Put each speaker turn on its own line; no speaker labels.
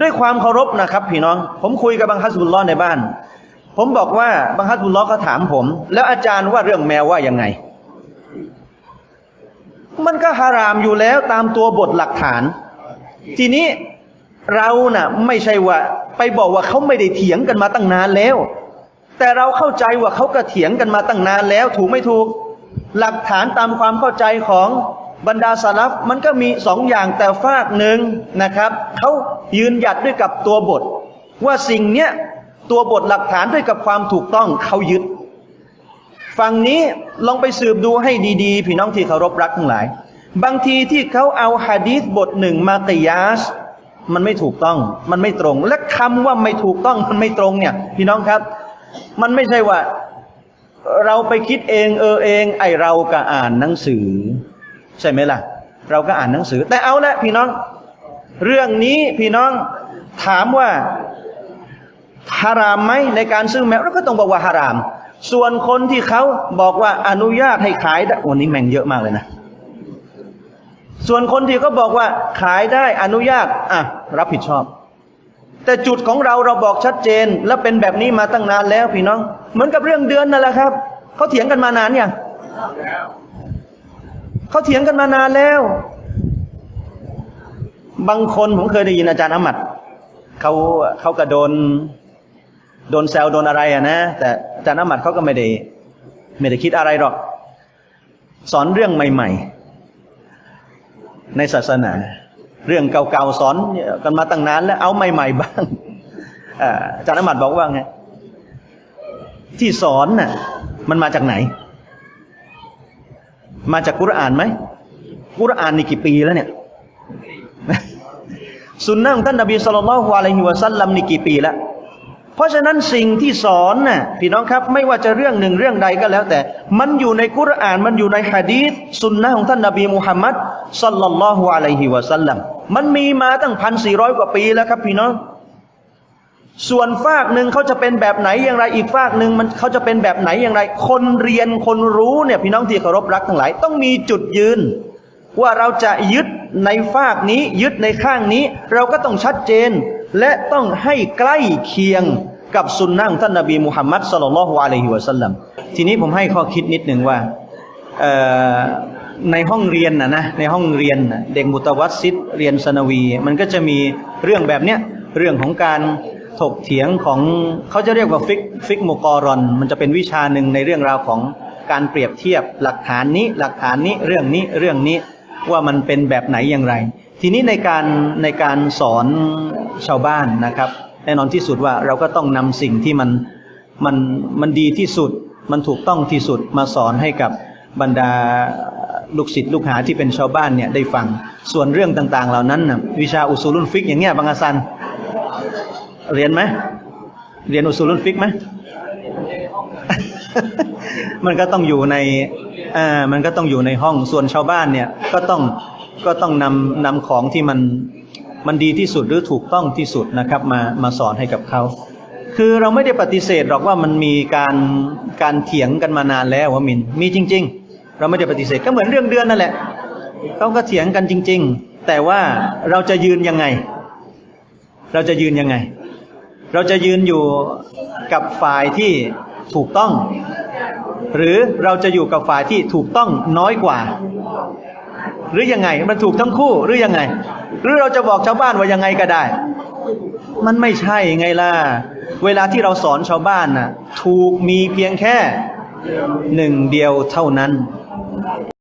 ด้วยความเคารพนะครับ พี่น้อง ผมคุยกับบังคับสุลลอในบ้าน ผมบอกว่าบังคับสุลลอฮ์ก็ถามผม แล้วอาจารย์ว่าเรื่องแมวว่ายังไง มันก็ฮารามอยู่แล้วตามตัวบทหลักฐาน ทีนี้เราน่ะไม่ใช่ว่า ไปบอกว่าเขาไม่ได้เถียงกันมาตั้งนานแล้ว แต่เราเข้าใจว่าเขาก็เถียงกันมาตั้งนานแล้ว ถูกไม่ถูก หลักฐานตามความเข้าใจของ บรรดาสลับมันก็มีสองอย่างแต่ฝากหนึ่งนะครับเขายืนหยัดด้วยกับตัวบท ว่าสิ่งเนี้ยตัวบทหลักฐานด้วยกับความถูกต้องเขายึดฝั่งนี้ลองไปสืบดูให้ดีๆ พี่น้องที่เคารพรักทั้งหลาย บางทีที่เขาเอาฮะดีษบทหนึ่งมากิยาสมันไม่ถูกต้อง มันไม่ตรง และคำว่าไม่ถูกต้องมันไม่ตรงเนี่ย พี่น้องครับ มันไม่ใช่ว่า เราไปคิดเองเออเอง ไอเราก็อ่านหนังสือ ใช่ไหมล่ะ เราก็อ่านหนังสือ แต่เอาละพี่น้อง เรื่องนี้พี่น้องถามว่าฮารามไหมในการซื้อแมวเราก็ต้องบอกว่าฮาราม ส่วนคนที่เขาบอกว่าอนุญาตให้ขายได้วันนี้แม่งเยอะมากเลยนะ ส่วนคนที่เขาบอกว่าขายได้อนุญาตอะรับผิดชอบ แต่จุดของเราเราบอกชัดเจน และเป็นแบบนี้มาตั้งนานแล้วพี่น้อง เหมือนกับเรื่องเดือนนั่นแหละครับเขาเถียงกันมานานยัง เขาเถียงกันมานานแล้ว บางคนผมเคยได้ยินอาจารย์อามัดเขาเขาก็โดน โดนแซวโดนอะไรอะนะ แต่อาจารย์อามัดเขาก็ไม่ได้ ไม่ได้คิดอะไรหรอก สอนเรื่องใหม่ ๆ ในศาสนา เรื่องเก่าๆสอนกันมาตั้งนานแล้วเอาใหม่ ๆ บ้างอาอาจารย์อามัดบอกว่าไงที่สอนน่ะมันมาจากไหน มาจากกุรอานไหมกุรอานนี่กี่ปีแล้วเนี่ยสุนนะของท่านนบีสุลต่านฮ์อะลัยฮิวะซัลลัมนี่กี่ปีแล้วเพราะฉะนั้นสิ่งที่สอนน่ะพี่น้องครับไม่ว่าจะเรื่องหนึ่งเรื่องใดก็แล้วแต่ มันอยู่ในกุรอานมันอยู่ในฮะดีษสุนนะของท่านนบีมุฮัมมัดสัลลัลลอฮุอะลัยฮิวะซัลลัมมันมีมาตั้งพันสี่ร้อยกว่าปีแล้วครับพี่น้อง ส่วนฝากหนึ่งเขาจะเป็นแบบไหนอย่างไรอีกฝากหนึ่งมันเขาจะเป็นแบบไหนอย่างไร คนเรียนคนรู้เนี่ยพี่น้องที่เคารพรักทั้งหลาย ต้องมีจุดยืน ว่าเราจะยึดในฝากนี้ยึดในข้างนี้ เราก็ต้องชัดเจน และต้องให้ใกล้เคียงกับสุนนะของท่านนบีมุฮัมมัดสลลัลลอฮุอะลัยฮิวะสัลลัมทีนี้ผมให้ข้อคิดนิดหนึ่งว่าในห้องเรียนนะนะในห้องเรียนนะเด็กมุตวัสซิดเรียนสนวี มันก็จะมีเรื่องแบบเนี้ยเรื่องของการ ถกเถียงของเขาจะเรียกว่าฟิกฟิกโมกรอน มันจะเป็นวิชาหนึ่งในเรื่องราวของการเปรียบเทียบหลักฐานนี้หลักฐานนี้เรื่องนี้เรื่องนี้ว่ามันเป็นแบบไหนอย่างไร ทีนี้ในการในการสอนชาวบ้านนะครับแน่นอนที่สุดว่าเราก็ต้องนำสิ่งที่มันมันมันดีที่สุด มันถูกต้องที่สุดมาสอนให้กับบรรดาลูกศิษย์ลูกหาที่เป็นชาวบ้านเนี่ยได้ฟัง ส่วนเรื่องต่างๆ เหล่านั้นนะวิชาอุซูลุนฟิกอย่างเงี้ยบางอาซัน เรียนไหมเรียนอุซูลุนฟิกไหมมันก็ต้องอยู่ในอ่ามันก็ต้องอยู่ในห้องส่วนชาวบ้านเนี่ยก็ต้องก็ต้องนำนำของที่มันมันดีที่สุดหรือถูกต้องที่สุดนะครับมามาสอนให้กับเขาคือเราไม่ได้ปฏิเสธหรอกว่ามันมีการการเถียงกันมานานแล้วว่ามินมีจริง ๆ เราไม่ได้ปฏิเสธก็เหมือนเรื่องเดือนนั่นแหละเขาก็เถียงกันจริง ๆ แต่ว่าเราจะยืนยังไง เราจะยืนยังไง เราจะยืนอยู่กับฝ่ายที่ถูกต้อง หรือเราจะอยู่กับฝ่ายที่ถูกต้องน้อยกว่า หรือยังไงมันถูกทั้งคู่หรือยังไง หรือเราจะบอกชาวบ้านว่ายังไงก็ได้ มันไม่ใช่ไงล่ะเวลาที่เราสอนชาวบ้านน่ะ ถูกมีเพียงแค่หนึ่งเดียวเท่านั้น